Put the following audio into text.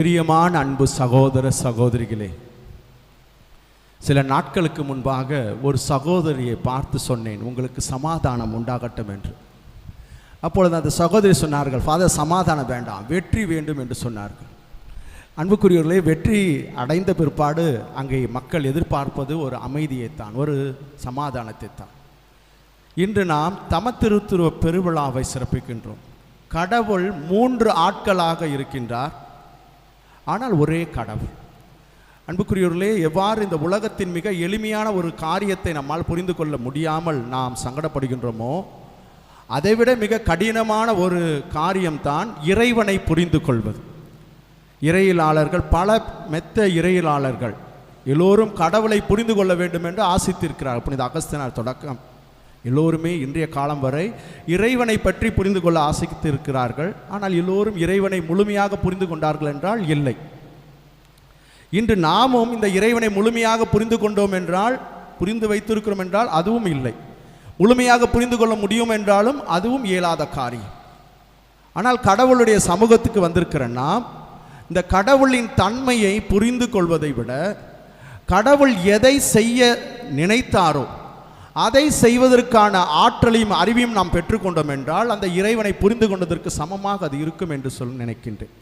பிரியமான அன்பு சகோதர சகோதரிகளே சில நாட்களுக்கு முன்பாக ஒரு சகோதரியை பார்த்து சொன்னேன். உங்களுக்கு சமாதானம் உண்டாகட்டும் என்று. அப்பொழுது அந்த சகோதரி சொன்னார்கள் ஃபாதர் சமாதானம் வேண்டாம் வெற்றி வேண்டும் என்று சொன்னார்கள். அன்புக்குரியவர்களே வெற்றி அடைந்த பிற்பாடு அங்கே மக்கள் எதிர்பார்ப்பது ஒரு அமைதியைத்தான் ஒரு சமாதானத்தை தான் இன்று நாம் தமத்திருத்துருவ பெருவிழாவை சிறப்பிக்கின்றோம். கடவுள் மூன்று ஆட்களாக இருக்கின்றார். ஆனால் ஒரே கடவுள். அன்புக்குரியவர்களே எவ்வாறு இந்த உலகத்தின் மிக எளிமையான ஒரு காரியத்தை நம்மால் புரிந்து கொள்ள முடியாமல் நாம் சங்கடப்படுகின்றோமோ அதைவிட மிக கடினமான ஒரு காரியம்தான் இறைவனை புரிந்து கொள்வது. இறையிலாளர்கள் பல மெத்த இறையிலாளர்கள் எல்லோரும் கடவுளை புரிந்து கொள்ள வேண்டும் என்று ஆசித்திருக்கிறார் புனித அகஸ்தினார் தொடக்கம். எல்லோருமே இன்றைய காலம் வரை இறைவனை பற்றி புரிந்து கொள்ள ஆசைத்திருக்கிறார்கள். ஆனால் எல்லோரும் இறைவனை முழுமையாக புரிந்து கொண்டார்கள் என்றால் இல்லை. இன்று நாமும் இந்த இறைவனை முழுமையாக புரிந்து கொண்டோம் என்றால் புரிந்து வைத்திருக்கிறோம் என்றால் அதுவும் இல்லை. முழுமையாக புரிந்து கொள்ள முடியும் என்றாலும் அதுவும் இயலாத காரியம். ஆனால் கடவுளுடைய சமூகத்துக்கு வந்திருக்கிற நாம் இந்த கடவுளின் தன்மையை புரிந்து கொள்வதை விட கடவுள் எதை செய்ய நினைத்தாரோ அதை செய்வதற்கான ஆற்றலையும் அறிவையும் நாம் பெற்றுக்கொண்டோம் என்றால் அந்த இறைவனை புரிந்து கொண்டதற்கு சமமாக அது இருக்கும் என்று சொல் நினைக்கின்றேன்.